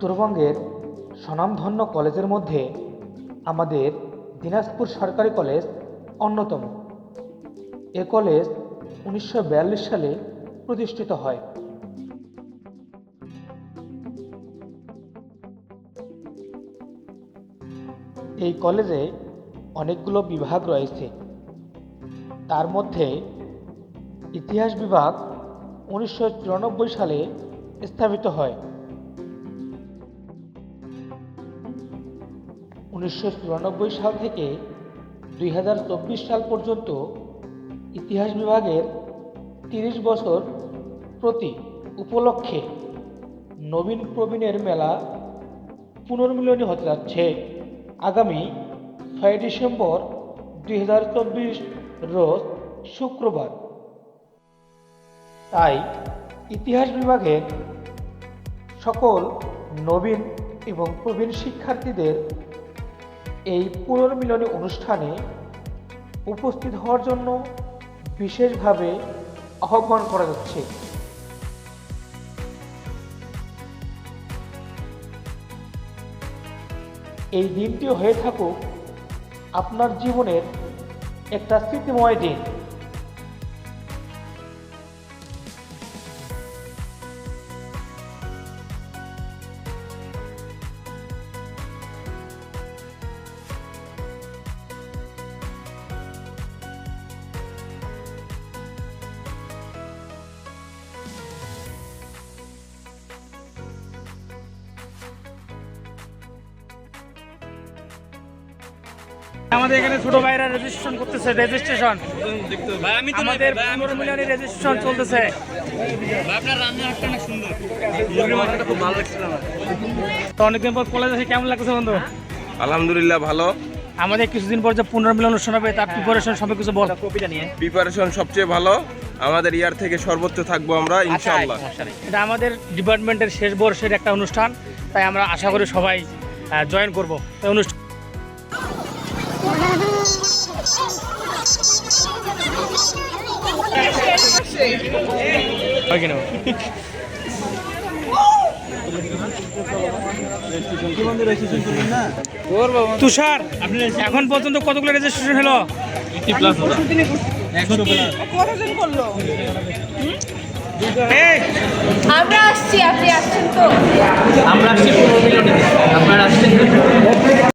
উত্তরবঙ্গের স্বনামধন্য কলেজের মধ্যে আমাদের দিনাজপুর সরকারি কলেজ অন্যতম। এ কলেজ উনিশশো বিয়াল্লিশ সালে প্রতিষ্ঠিত হয়। এই কলেজে অনেকগুলো বিভাগ রয়েছে। তার মধ্যে ইতিহাস বিভাগ উনিশশো চুরানব্বই সালে স্থাপিত হয়। উনিশশো চুরানব্বই সাল থেকে দুই হাজার চব্বিশ সাল পর্যন্ত ইতিহাস বিভাগের তিরিশ বছর প্রতি উপলক্ষে নবীন প্রবীণের মেলা পুনর্মিলনী হতে যাচ্ছে। আগামী ছয় ডিসেম্বর দুই হাজার চব্বিশ রোজ শুক্রবার। তাই ইতিহাস বিভাগের সকল নবীন এবং প্রবীণ শিক্ষার্থীদের এই পুনর্মিলনী অনুষ্ঠানে উপস্থিত হওয়ার জন্য বিশেষভাবে আহ্বান করা যাচ্ছে। এই দিনটি হয়ে থাকুক আপনার জীবনের একটা স্মৃতিময় দিন। আমাদের এখানে ছোট ভাইরা রেজিস্ট্রেশন করতেছে রেজিস্ট্রেশন ভাই আমি তো আমাদের পনেরো মিলিয়নের রেজিস্ট্রেশন চলতেছে। ভাই, আপনার রান্নার হাতটা অনেক সুন্দর। মুরগির মাংসটা খুব ভালো লাগছিল আমার। তো অনেকদিন পর কলেজ এসে কেমন লাগছে বন্ধু? আলহামদুলিল্লাহ ভালো। আমাদের কিছুদিন পর যে পুনর্মিলন অনুষ্ঠান হবে তার প্রিপারেশন সবাই কিছু বল। কপিটা নিয়ে প্রিপারেশন সবচেয়ে ভালো। আমাদের ইয়ার থেকে সর্বোচ্চ থাকব আমরা ইনশাআল্লাহ। এটা আমাদের ডিপার্টমেন্টের শেষ বর্ষের একটা অনুষ্ঠান তাই আমরা আশা করি সবাই জয়েন করব। অনুষ্ঠান হয় কিনা? তুষার এখন পর্যন্ত কতগুলো রেজিস্ট্রেশন হলো? কতজন আমরা আসছি আপনি আসছেন তো? আমরা আসছি। আপনারা আসছেন?